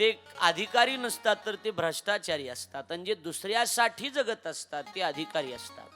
ते अधिकारी नसतात तर ते भ्रष्टाचारी असतात. आणि जे दुसऱ्यासाठी जगत असतात ते अधिकारी असतात.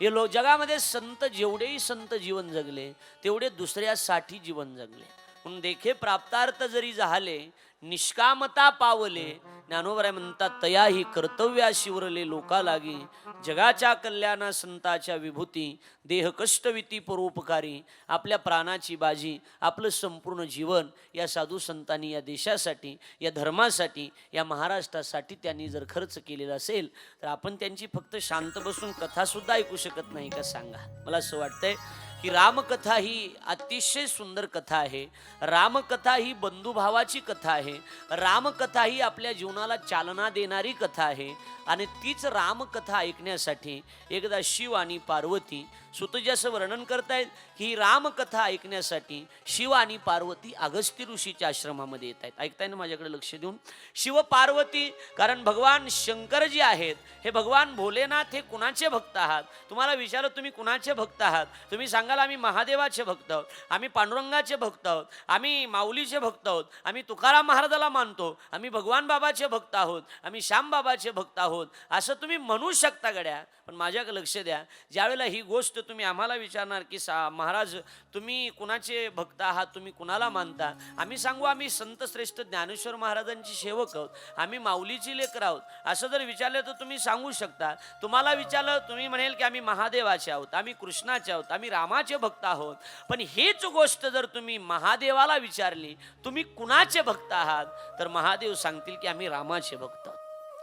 हे लोक जगामध्ये संत जेवढेही संत जीवन जगले तेवढे दुसऱ्यासाठी जीवन जगले. म्हणून देखे प्राप्तार्थ जरी झाले निष्कामता पावले ज्ञानोबराय म्हणतात तयाही कर्तव्या शिवरले लोका लागी जगाच्या कल्याणा संताच्या विभूती देह कष्टविती परोपकारी आपल्या प्राणाची बाजी आपलं संपूर्ण जीवन या साधू संतांनी या देशासाठी या धर्मासाठी या महाराष्ट्रासाठी त्यांनी जर खर्च केलेला असेल तर आपण त्यांची फक्त शांत बसून कथासुद्धा ऐकू शकत नाही का सांगा? मला असं वाटतंय. की रामकथा ही अतिशय सुंदर कथा आहे. रामकथा ही बंधुभावाची कथा आहे. रामकथा ही आपल्या जीवनाला चालना देणारी कथा आहे. आणि तीच रामकथा ऐकण्यासाठी एकदा शिव आणि पार्वती सुतजाचं असं वर्णन करतायत. ही रामकथा ऐकण्यासाठी शिव आणि पार्वती अगस्ती ऋषीच्या आश्रमामध्ये येत आहेत ऐकताय ना माझ्याकडे लक्ष देऊन? शिव पार्वती कारण भगवान शंकर जे आहेत हे भगवान भोलेनाथ हे कुणाचे भक्त आहात? तुम्हाला विचारलं तुम्ही कुणाचे भक्त आहात? तुम्ही सांगाल आम्ही महादेवाचे भक्त आहोत आम्ही पांडुरंगाचे भक्त आहोत आम्ही माऊलीचे भक्त आहोत आम्ही तुकाराम महाराजाला मानतो आम्ही भगवान बाबाचे भक्त आहोत आम्ही श्यामबाबाचे भक्त आहोत असं तुम्ही म्हणू शकता गड्या. पण माझ्याकडे लक्ष द्या ज्यावेळेला ही गोष्ट तुम्ही आम्हाला विचारणार की सा महाराज तुम्ही कुणाचे भक्त आहात? तुम्ही कुणाला मानता? आम्ही सांगू आम्ही संत श्रेष्ठ ज्ञानेश्वर महाराजांची सेवक आहोत. आम्ही माऊलीची लेकर आहोत. असं जर विचारलं तर तुम्ही सांगू शकता. तुम्हाला विचारलं तुम्ही म्हणेल की आम्ही महादेवाचे आहोत आम्ही कृष्णाचे आहोत आम्ही रामाचे भक्त आहोत. पण हीच गोष्ट जर तुम्ही महादेवाला विचारली तुम्ही कुणाचे भक्त आहात? तर महादेव सांगतील की आम्ही रामाचे भक्त आहोत.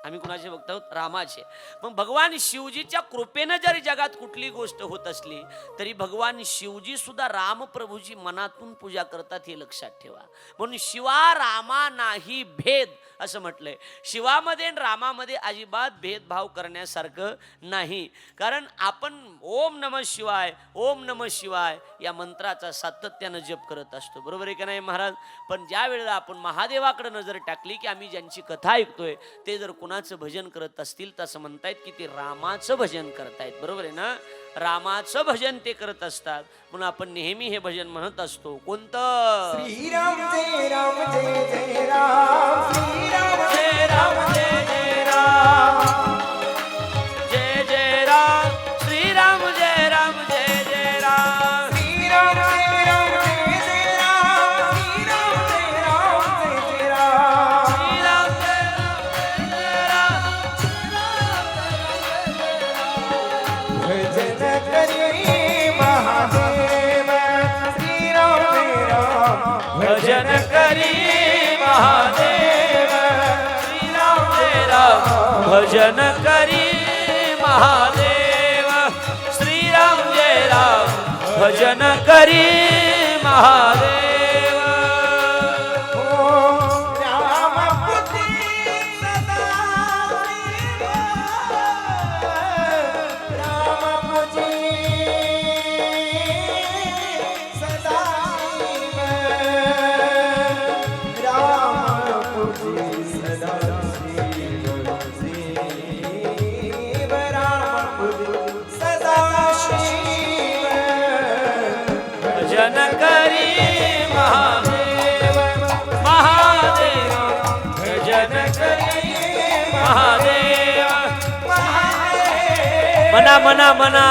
आम्ही कुणाचे भक्त आहोत रामाचे. मग भगवान शिवजीच्या कृपेनं जरी जगात कुठली गोष्ट होत असली तरी भगवान शिवजी सुद्धा रामप्रभूजी मनातून पूजा करतात हे लक्षात ठेवा. म्हणून शिवा रामा नाही भेद असं म्हटलंय. शिवामध्ये आणि रामामध्ये अजिबात भेदभाव करण्यासारखं नाही. कारण आपण ओम नम शिवाय ओम नम शिवाय या मंत्राचा सातत्यानं जप करत असतो. बरोबर आहे का नाही महाराज? पण ज्या वेळेला आपण महादेवाकडे नजर टाकली की आम्ही ज्यांची कथा ऐकतोय ते जर कुणाचं भजन करत असतील तर असं म्हणतायत की ते रामाचं भजन करतायत. बरोबर आहे ना? रामाचं भजन ते करत असतात. म्हणून आपण नेहमी हे भजन म्हणत असतो. कोणतं? श्रीराम जय राम जय जय राम. श्रीराम जय राम जय जय राम. भजन करी महादेव। श्रीराम जय राम। भजन करी महादेव महादेव मना मना मना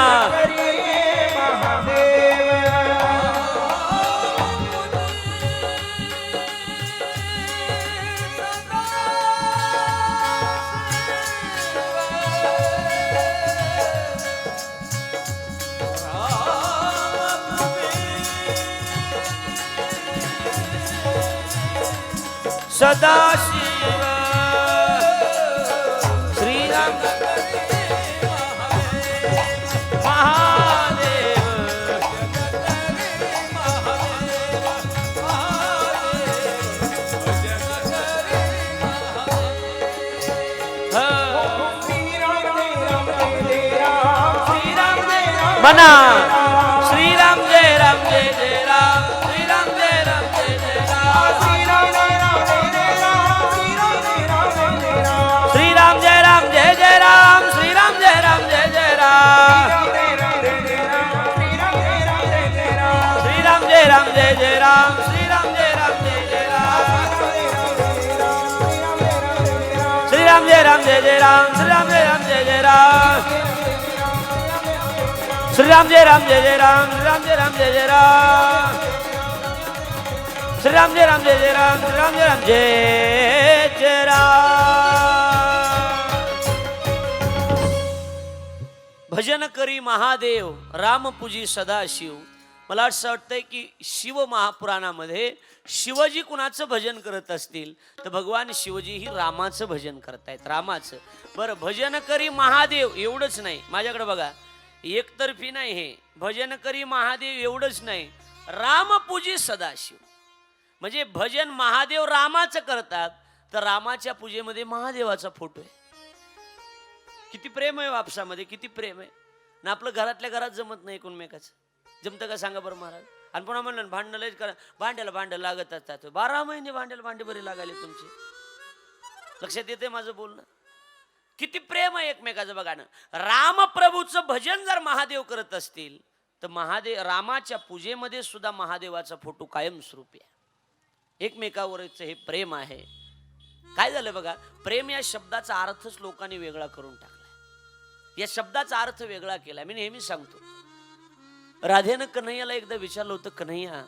सदाशिव मना श्रीराम जय राम जय जय राम राम जय राम जय जय राम श्रीराम जय राम जय जय राम श्रीराम जय राम जय जय राम भजन करी महादेव राम पूजी सदाशिव मला असं वाटतंय की शिव महापुराणामध्ये शिवजी कुणाचं भजन करत असतील? तर भगवान शिवजी ही रामाचं भजन करतायत रामाचं. बरं भजन करी महादेव एवढंच नाही. माझ्याकडे बघा एकतर्फी नाही हे. भजन करी महादेव एवढंच नाही. रामपूजी सदाशिव. म्हणजे भजन महादेव रामाचं करतात तर रामाच्या पूजेमध्ये महादेवाचा फोटो आहे. किती प्रेम आहे वापसामध्ये किती प्रेम आहे. ना आपलं घरातल्या घरात जमत नाही एकूणमेकाचं. जमतं का सांगा बरं महाराज? आणि पुन्हा म्हणलं ना, भांडणं लयच करा भांड्याला भांडं लागत असतात. बारा महिने भांड्याला भांडे बरे लागायले तुमचे. लक्षात येते माझं बोलणं? किती प्रेम आहे एकमेकाचं बघा ना रामप्रभूचं भजन जर महादेव करत असतील तर महादेव रामाच्या पूजेमध्ये सुद्धा महादेवाचा फोटो कायमस्वरूपी आहे. एकमेकावरचं हे प्रेम आहे. काय झालं बघा प्रेम या शब्दाचा अर्थच लोकांनी वेगळा करून टाकला या शब्दाचा अर्थ वेगळा केला मी नेहमी सांगतो राधेनं कन्हैयाला एकदा विचारलं होतं कन्हैया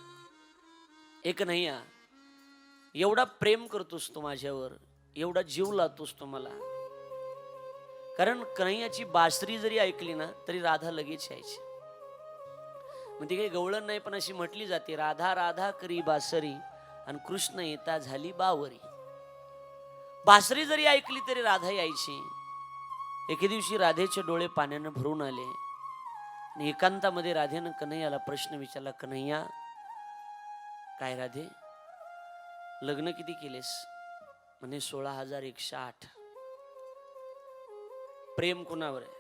एक कन्हैया एवढा प्रेम करतोस तू माझ्यावर एवढा जीव लावतोस तू मला कारण कन्हैयाची बासरी जरी ऐकली ना तरी राधा लगेच यायची. मग काही गवळण नाही पण अशी म्हटली जाते राधा राधा करी बासरी आणि कृष्ण येता झाली बावरी. बासरी जरी ऐकली तरी राधा यायची. एके दिवशी राधेचे डोळे पाण्यानं भरून आले. आणि एकांतामध्ये राधेनं कन्हैयाला प्रश्न विचारला कन्हैया काय राधे? लग्न किती केलेस? म्हणे सोळा हजार एकशे आठ. प्रेम कुणावर आहे?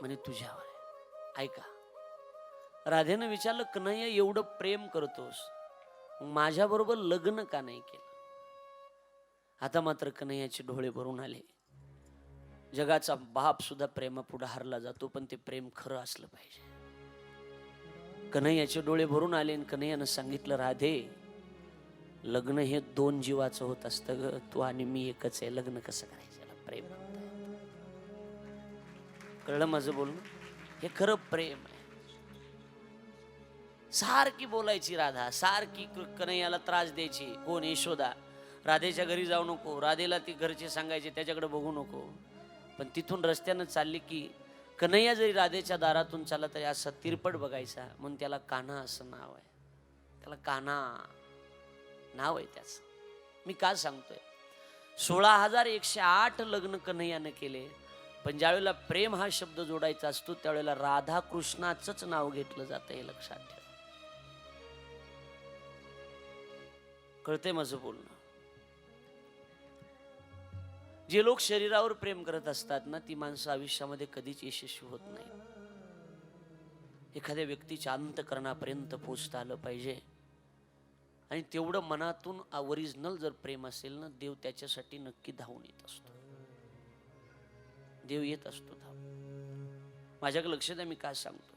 म्हणे तुझ्यावर आहे. ऐका. राधेनं विचारलं कन्हैया एवढं प्रेम करतोस. माझ्या बरोबर लग्न का नाही केलं? आता मात्र कन्हैयाचे डोळे भरून आले. जगाचा बाप सुद्धा प्रेमापुढे हरला जातो पण ते प्रेम खरं असलं पाहिजे. कन्हैयाचे डोळे भरून आले आणि कन्हैयानं सांगितलं राधे लग्न हे दोन जीवाचं होत असतं ग. तू आणि मी एकच आहे. लग्न कसं करायचं? प्रेम कळलं माझं बोलणं? हे खरं प्रेम आहे. सारखी बोलायची राधा सारखी क- कन्हैयाला त्रास द्यायची. कोण यशोदा राधेच्या घरी जाऊ नको राधेला ती घरचे सांगायचे त्याच्याकडे बघू नको. पण तिथून रस्त्यानं चालली की कन्हैया जरी राधेच्या दारातून चालला तरी असा तिरपट बघायचा म्हणून त्याला कान्हा असं नाव आहे. त्याला कान्हा नाव आहे त्याचं. मी का सांगतोय? सोळा हजार एकशे आठ लग्न कन्हैयानं केले. पण ज्यावेळेला प्रेम हा शब्द जोडायचा असतो त्यावेळेला राधा कृष्णाचंच नाव घेतलं जातं हे लक्षात ठेवा. कळतंय माझं बोलणं? जे लोक शरीरावर प्रेम करत असतात ना ती माणसं आयुष्यामध्ये कधीच यशस्वी होत नाही. एखाद्या व्यक्तीच्या अंतकरणापर्यंत पोचता आलं पाहिजे. आणि तेवढं मनातून ओरिजिनल जर प्रेम असेल ना देव त्याच्यासाठी नक्की धावून येत असतो. देव येत असतो धावून माझ्याकडे लक्ष द्या मी काय सांगतो.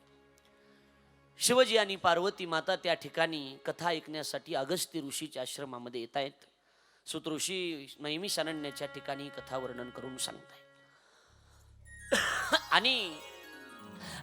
शिवजी आणि पार्वती माता त्या ठिकाणी कथा ऐकण्यासाठी अगस्त्य ऋषीच्या आश्रमामध्ये येत आहेत. सुत ऋषी नेहमी शरण्याच्या ठिकाणी कथा वर्णन करून सांगताय आणि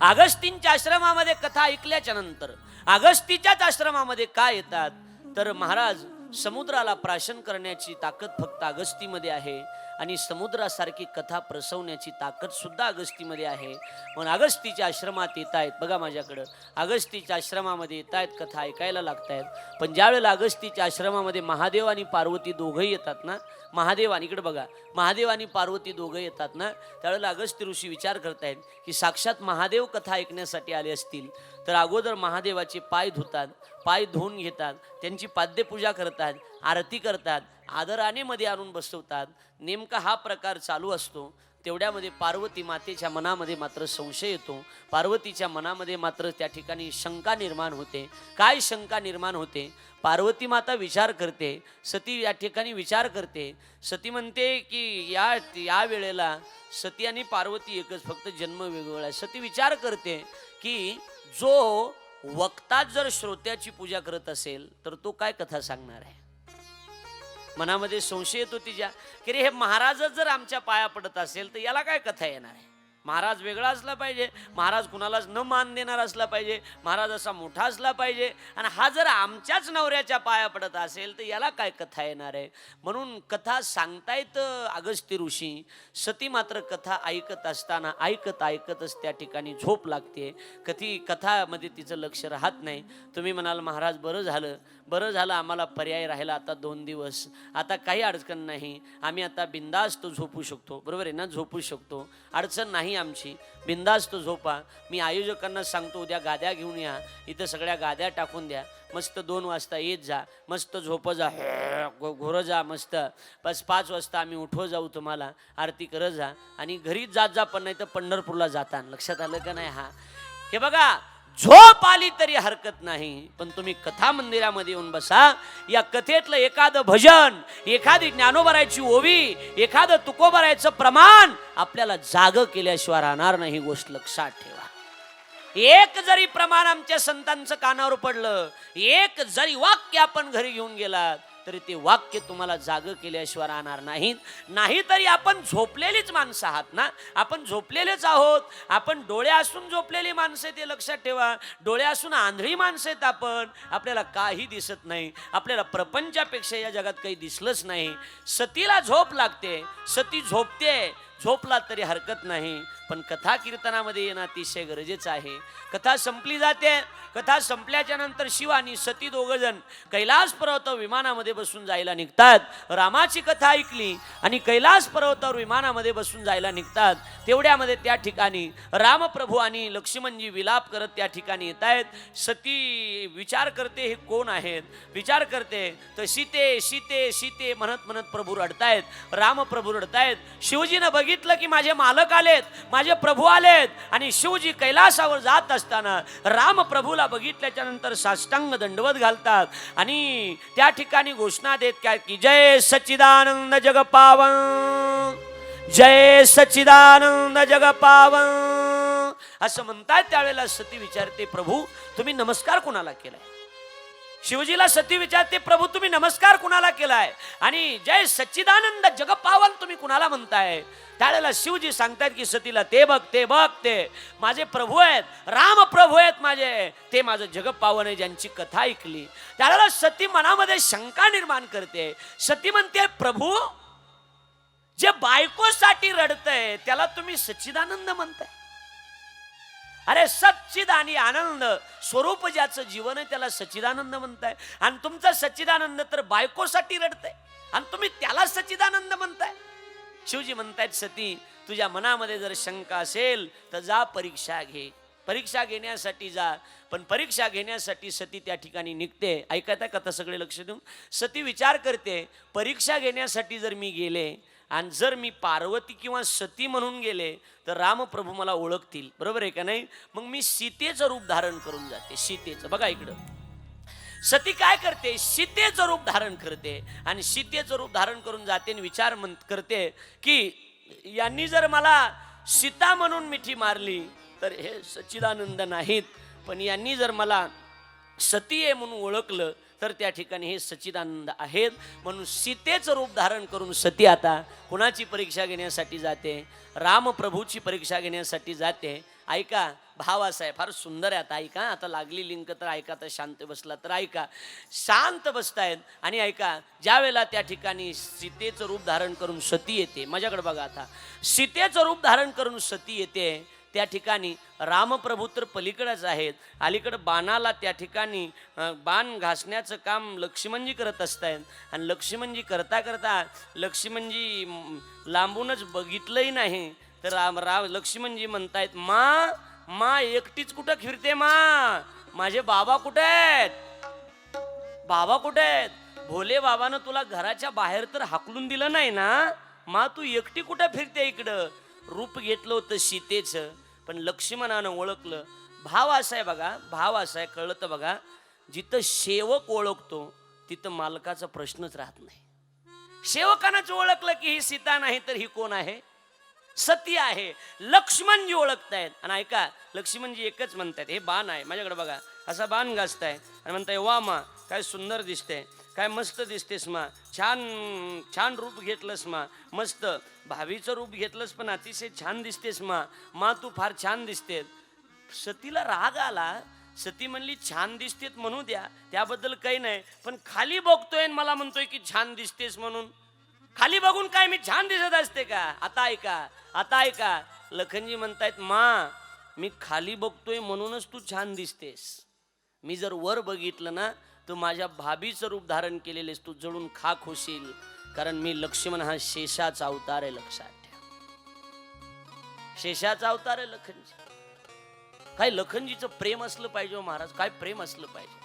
अगस्तींच्या आश्रमामध्ये कथा ऐकल्याच्या नंतर अगस्तीच्याच आश्रमामध्ये काय येतात? तर महाराज समुद्राला प्राशन करण्याची ताकद फक्त अगस्तीमध्ये आहे. आणि समुद्रासारखी कथा प्रसवण्याची ताकद सुद्धा अगस्तीमध्ये आहे. म्हणून अगस्तीच्या आश्रमात येत आहेत. बघा माझ्याकडं. अगस्तीच्या आश्रमामध्ये येत आहेत कथा ऐकायला लागत आहेत. पण ज्यावेळेला अगस्तीच्या आश्रमामध्ये महादेव आणि पार्वती दोघंही येतात ना महादेव आणि इकडे बघा महादेव आणि पार्वती दोघं येतात ना त्यावेळेला अगस्त्य ऋषी विचार करतायत की साक्षात महादेव कथा ऐकण्यासाठी आले असतील. तर अगोदर महादेवाचे पाय धुतात पाय धुवून घेतात त्यांची पाद्यपूजा करतात आरती करतात आदराने मध्ये आणून बसवतात. नेमका हा प्रकार चालू असतो. तेवढ्यामध्ये पार्वती मातेच्या मनामध्ये मात्र संशय येतो. पार्वतीच्या मनामध्ये मात्र त्या ठिकाणी शंका निर्माण होते. काय शंका निर्माण होते? पार्वती माता विचार करते. सती या ठिकाणी विचार करते. सती म्हणते की या या वेळेला सती आणि पार्वती एकच फक्त जन्म वेगवेगळा आहे. सती विचार करते की जो वक्ता जर श्रोत्याची पूजा करत असेल तर तो काय कथा सांगणार आहे? मनामध्ये संशय येतो तिच्या. की रे हे महाराजच जर आमच्या पाया पडत असेल तर याला काय कथा येणार आहे? महाराज वेगळा असला पाहिजे. महाराज कुणालाच न मान देणार असला पाहिजे. महाराज असा मोठा असला पाहिजे. आणि हा जर आमच्याच नवऱ्याच्या पाया पडत असेल तर याला काय कथा येणार आहे? म्हणून कथा सांगतायत अगस्त्य ऋषी. सती मात्र कथा ऐकत असताना ऐकत ऐकतच त्या ठिकाणी झोप लागते. कधी कथामध्ये तिचं लक्ष राहत नाही. तुम्ही म्हणाल महाराज बरं झालं. बरं झालं आम्हाला पर्याय राहिला आता दोन दिवस. आता काही अडचण नाही. आम्ही आता बिंदास्त झोपू शकतो. बरोबर आहे ना? झोपू शकतो. अडचण नाही आमची. बिंदास्त झोपा. मी आयोजकांना सांगतो उद्या गाद्या घेऊन या. इथं सगळ्या गाद्या टाकून द्या. मस्त दोन वाजता येत जा. मस्त झोप जा. घोरं जा मस्त. बस पाच वाजता आम्ही उठव जाऊ तुम्हाला. आरती करत जा. आणि घरीच जात जा पण नाही तर पंढरपूरला जाता लक्षात आलं का नाही? हा. हे बघा झोप आली तरी हरकत नाही. पण तुम्ही कथा मंदिरामध्ये येऊन बसा. या कथेतलं एखादं भजन एखादी ज्ञानोबरायची ओवी एखादं तुकोबरायचं प्रमाण आपल्याला जाग केल्याशिवाय राहणार नाही ही गोष्ट लक्षात ठेवा. एक जरी प्रमाण आमच्या संतांचं कानावर पडलं एक जरी वाक्य आपण घरी घेऊन गेलात तरी ते वाक्य तुम्हाला जाग केल्याशिवाय राहणार नाहीत. नाही तरी आपण झोपलेलीच माणसं आहात ना? आपण झोपलेलेच आहोत. आपण डोळे असून झोपलेली माणसं ते लक्षात ठेवा. डोळे असून आंधळी माणसं आहेत आपण. आपल्याला काही दिसत नाही. आपल्याला प्रपंचापेक्षा या जगात काही दिसलंच नाही. सतीला झोप लागते. सती झोपते. झोपला तरी हरकत नाही पण कथा कीर्तनामध्ये येणं अतिशय गरजेचं आहे. कथा संपली जाते कथा संपल्याच्या नंतर शिव आणि सती दोघजण कैलास पर्वत विमानामध्ये बसून जायला निघतात. रामाची कथा ऐकली आणि कैलास पर्वतावर विमानामध्ये बसून जायला निघतात. तेवढ्यामध्ये त्या ठिकाणी रामप्रभू आणि लक्ष्मणजी विलाप करत त्या ठिकाणी येत आहेत. सती विचार करते हे कोण आहेत? विचार करते तर सीते सीते सीते म्हणत म्हणत प्रभू रडतायत. रामप्रभू रडतायत. शिवजीनं बघितलं की माझे मालक आलेत माझे प्रभू आलेत आणि शिवजी कैलासावर जात असताना रामप्रभूला बघितल्याच्या नंतर साष्टांग दंडवत घालतात. आणि त्या ठिकाणी घोषणा देत काय की जय सच्चिदानंद जग पाव जय सच्चिदानंद जग पाव असं म्हणतात त्यावेळेला सती विचारते प्रभू तुम्ही नमस्कार कोणाला केलाय? शिवजीला सती विचारते प्रभू तुम्ही नमस्कार कुणाला केलाय? आणि जय सच्चिदानंद जगपावन तुम्ही कुणाला म्हणताय? त्यावेळेला शिवजी सांगतायत की सतीला ते बघ ते बघ ते माझे प्रभू आहेत राम प्रभू आहेत माझे. ते माझं जगपावन आहे ज्यांची कथा ऐकली. त्यावेळेला सती मनामध्ये शंका निर्माण करते. सती म्हणते प्रभू जे बायकोसाठी रडतंय त्याला तुम्ही सच्चिदानंद म्हणताय. अरे सच्चिद आणि आनंद स्वरूप ज्याचं जीवन आहे त्याला सच्चिदानंद म्हणताय. आणि तुमचा सच्चिदानंद तर बायकोसाठी रडतंय. आणि तुम्ही त्याला सच्चिदानंद म्हणताय. शिवजी म्हणतायत सती तुझ्या मनामध्ये जर शंका असेल तर जा परीक्षा घे. परीक्षा घेण्यासाठी जा. पण परीक्षा घेण्यासाठी सती त्या ठिकाणी निघते. ऐकत आहे कथा सगळे लक्ष देऊन? सती विचार करते परीक्षा घेण्यासाठी जर मी गेले आणि जर मी पार्वती किंवा सती म्हणून गेले तर रामप्रभू मला ओळखतील. बरोबर आहे का नाही? मग मी सीतेचं रूप धारण करून जाते सीतेचं. बघा इकडं. सती काय करते? सीतेचं रूप धारण करते आणि सीतेचं रूप धारण करून जाते आणि विचार म्हण करते की यांनी जर मला सीता म्हणून मिठी मारली तर हे सच्चिदानंद नाहीत. पण यांनी जर मला सती आहे म्हणून ओळखलं तर त्या ठिकाणी हे सच्चिदानंद आहेत. म्हणून सीतेचं रूप धारण करून सती आता कुणाची परीक्षा घेण्यासाठी जाते? रामप्रभूची परीक्षा घेण्यासाठी जाते. ऐका भाव असा आहे फार सुंदर आहे आता ऐका. आता लागली लिंक तर ऐका तर शांत बसला तर ऐका. शांत बसतायत आणि ऐका ज्या वेळेला त्या ठिकाणी सीतेचं रूप धारण करून सती येते माझ्याकडे बघा आता. सीतेचं रूप धारण करून सती येते त्या ठिकाणी रामप्रभू तर पलीकडेच आहेत. अलीकडं बाणाला त्या ठिकाणी बाण घासण्याचं काम लक्ष्मणजी करत असतायत आणि लक्ष्मणजी करता करता लक्ष्मणजी लांबूनच बघितलंही नाही. तर राम राम लक्ष्मणजी म्हणतायत मा मा एकटीच कुठं फिरते मा? माझे बाबा कुठे आहेत? बाबा कुठे आहेत? भोले बाबानं तुला घराच्या बाहेर तर हाकलून दिलं नाही ना? मा तू एकटी कुठं फिरते इकडं? रूप घेतलं होतं सीतेचं. पण लक्ष्मणानं ओळखलं. भाव असा आहे बघा भाव असा आहे कळलं तर बघा. जिथं सेवक ओळखतो तिथं मालकाचा प्रश्नच राहत नाही. सेवकानंच ओळखलं की ही सीता नाही तर ही कोण आहे? सती आहे. लक्ष्मणजी ओळखतायत. आणि ऐका लक्ष्मणजी एकच म्हणतायत हे बाण आहे माझ्याकडे बघा असा बाण गाजताय आणि म्हणताय वा मा काय सुंदर दिसतंय. काय मस्त दिसतेस मा. छान छान रूप घेतलंस मा. मस्त. भावीचं रूप घेतलंस पण अतिशय छान दिसतेस मा. मा तू फार छान दिसते सतीला राग आला. सती म्हणली छान दिसतेत म्हणू द्या. त्याबद्दल काही नाही. पण खाली बघतोय आणि मला म्हणतोय की छान दिसतेस म्हणून. खाली बघून काय? मी छान दिसत असते का? आता ऐका. आता ऐका. लखनजी म्हणतायत मा मी खाली बघतोय म्हणूनच तू छान दिसतेस. मी जर वर बघितलं ना तू माझ्या भाभीचं रूप धारण केलेलेस तू जळून खाक होशील. कारण मी लक्ष्मण हा शेषाचा अवतार आहे लक्षात ठेव. शेषाचा अवतार आहे लखनजी. काय लखनजीचं प्रेम असलं पाहिजे हो महाराज? काय प्रेम असलं पाहिजे?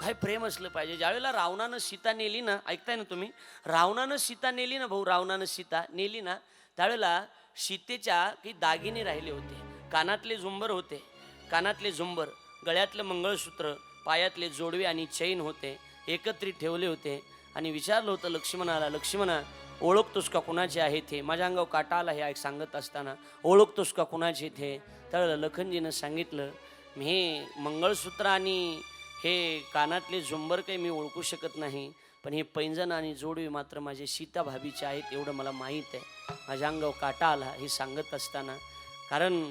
काय प्रेम असलं पाहिजे? ज्यावेळेला रावणानं सीता नेली ना ऐकताय ना तुम्ही? रावणानं सीता नेली ना भाऊ रावणानं सीता नेली ना त्यावेळेला सीतेच्या काही दागिने राहिले होते. कानातले झुंबर होते. कानातले झुंबर गळ्यातलं मंगळसूत्र पायातले जोडवे आणि चैन होते एकत्रित ठेवले होते आणि विचारलं होतं लक्ष्मणाला लक्ष्मणा ओळखतोस का कुणाचे आहे ते माझ्या अंगावर काटा आला हे ऐक सांगत असताना. ओळखतोस का कुणाचे ते तर लखनजीनं सांगितलं मी हे मंगळसूत्र आणि हे कानातले झुंबर काही मी ओळखू शकत नाही पण हे पैंजण आणि जोडवे मात्र माझे सीता भाभीचे आहेत एवढं मला माहीत आहे. माझ्या अंगावर काटा आला हे सांगत असताना. कारण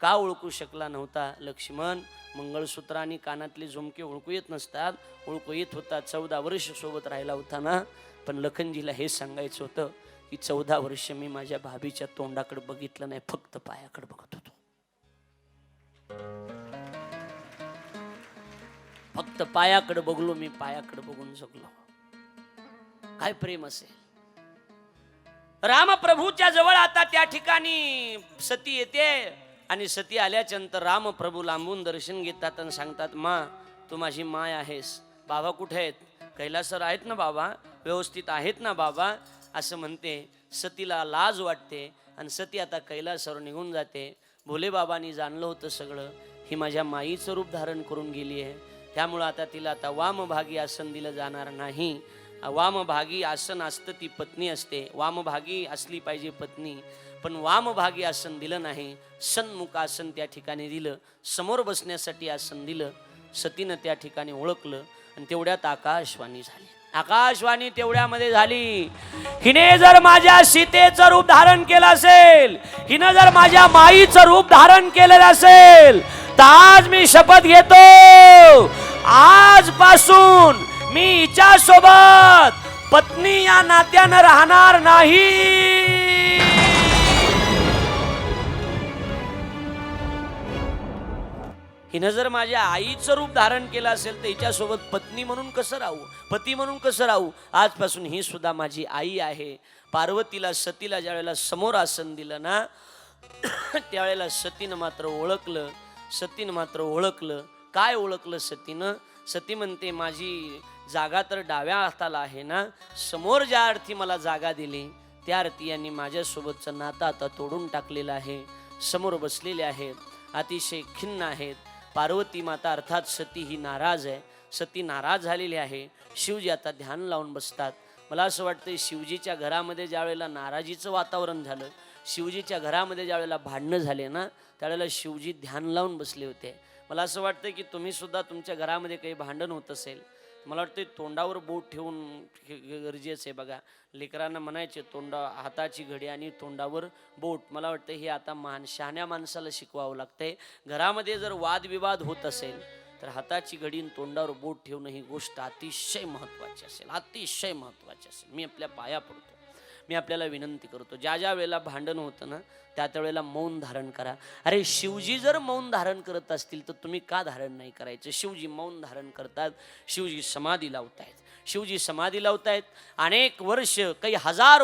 का ओळखू शकला नव्हता लक्ष्मण? मंगळसूत्र आणि कानातले झुमके ओळखू येत नसतात. ओळखू येत होता चौदा वर्ष सोबत राहिला होता ना पण लखनजीला हे सांगायचं होतं की चौदा वर्ष मी माझ्या भाभीच्या तोंडाकडे बघितलं नाही फक्त पायाकडे बघत होतो. फक्त पायाकडे बघलो मी पायाकडे बघून जगलो. काय प्रेम असेल? रामप्रभूच्या जवळ आता त्या ठिकाणी सती येते. आणि सती आल्याच्यानंतर रामप्रभू लांबून दर्शन घेतात आणि सांगतात मा तू माझी माय आहेस. बाबा कुठे आहेत? कैलासर आहेत ना बाबा. व्यवस्थित आहेत ना बाबा असं म्हणते. सतीला लाज वाटते आणि सती आता कैलासर निघून जाते. भोले बाबांनी जाणलं होतं सगळं. ही माझ्या माईचं रूप धारण करून गेली आहे. त्यामुळं आता तिला आता वामभागी आसन दिलं जाणार नाही. वामभागी आसन असतं ती पत्नी असते. वामभागी असली पाहिजे पत्नी. पण वामभागी आसन दिलं नाही सन्मुख आसन त्या ठिकाणी दिलं समोर बसण्यासाठी आसन दिलं सतीनं त्या ठिकाणी ओळखलं आणि तेवढ्यात आकाशवाणी झाली. आकाशवाणी तेवढ्यामध्ये झाली. हिने जर माझ्या सीतेचं रूप धारण केलं असेल हिनं जर माझ्या माईचं रूप धारण केलेलं असेल तर आज मी शपथ घेतो. आजपासून मी हिच्या सोबत पत्नी या नात्यानं राहणार नाही. हिनं जर माझ्या आईचं रूप धारण केलं असेल तर हिच्यासोबत पत्नी म्हणून कसं राहू? पती म्हणून कसं राहू? आजपासून ही सुद्धा माझी आई आहे. पार्वतीला सतीला ज्या वेळेला समोर आसन दिलं ना त्यावेळेला सतीनं मात्र ओळखलं. सतीनं मात्र ओळखलं. काय ओळखलं सतीनं? सती म्हणते माझी जागा तर डाव्या हाताला आहे ना. समोर ज्या अर्थी मला जागा दिली त्या अर्थी यांनी माझ्यासोबतचं नातं आता तोडून टाकलेलं आहे. समोर बसलेले आहेत. अतिशय खिन्न आहेत. पार्वती माता अर्थात सती ही नाराज आहे. सती नाराज झालेली आहे. शिवजी आता ध्यान लावून बसतात. मला असं वाटतं शिवजीच्या घरामध्ये ज्या वेळेला नाराजीचं वातावरण झालं शिवजीच्या घरामध्ये ज्या वेळेला भांडणं झाले ना त्यावेळेला शिवजी ध्यान लावून बसले होते. मला असं वाटतं की तुम्ही सुद्धा तुमच्या घरामध्ये काही भांडण होत असेल मला वाटतं तोंडावर बोट ठेवून हे- गरजेचं आहे बघा. लेकरांना म्हणायचे तोंडा हाताची घडी आणि तोंडावर बोट. मला वाटतं हे आता मान शहाण्या माणसाला शिकवावं लागतंय. घरामध्ये जर वादविवाद होत असेल तर हाताची घडी आणि तोंडावर बोट ठेवणं ही गोष्ट अतिशय महत्त्वाची असेल अतिशय महत्त्वाची असेल. मी आपल्या पाया पडतो मी आपल्याला विनंती करतो ज्या ज्या वेळेला भांडण होतं ना त्या त्या वेळेला मौन धारण करा. अरे शिवजी जर मौन धारण करत असतील तर तुम्ही का धारण नाही करायचं? शिवजी मौन धारण करतात शिवजी समाधी लावतायत. शिवजी समाधी लावतायत. अनेक वर्ष काही हजार